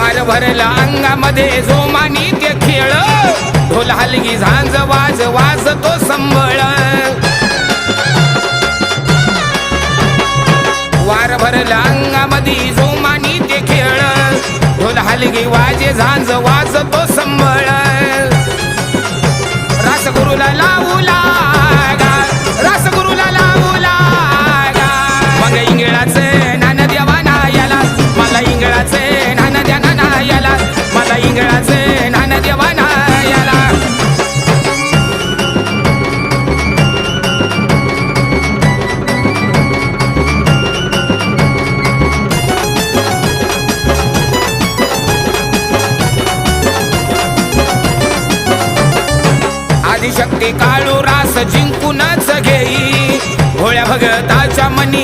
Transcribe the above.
वार भरला अंगामध्ये जोमानी ते खेळ. ढोल हलगी झांज वाज वाज तो संबळ. वार भरला अंगामध्ये जोमानी ते खेळ. ढोल हलगी वाजे झांज वाज तो संबळ. रासगुरुला लाव आदिशक्ती काळू रास जिंकूनच घेई. भोळ्या भगताच्या मनी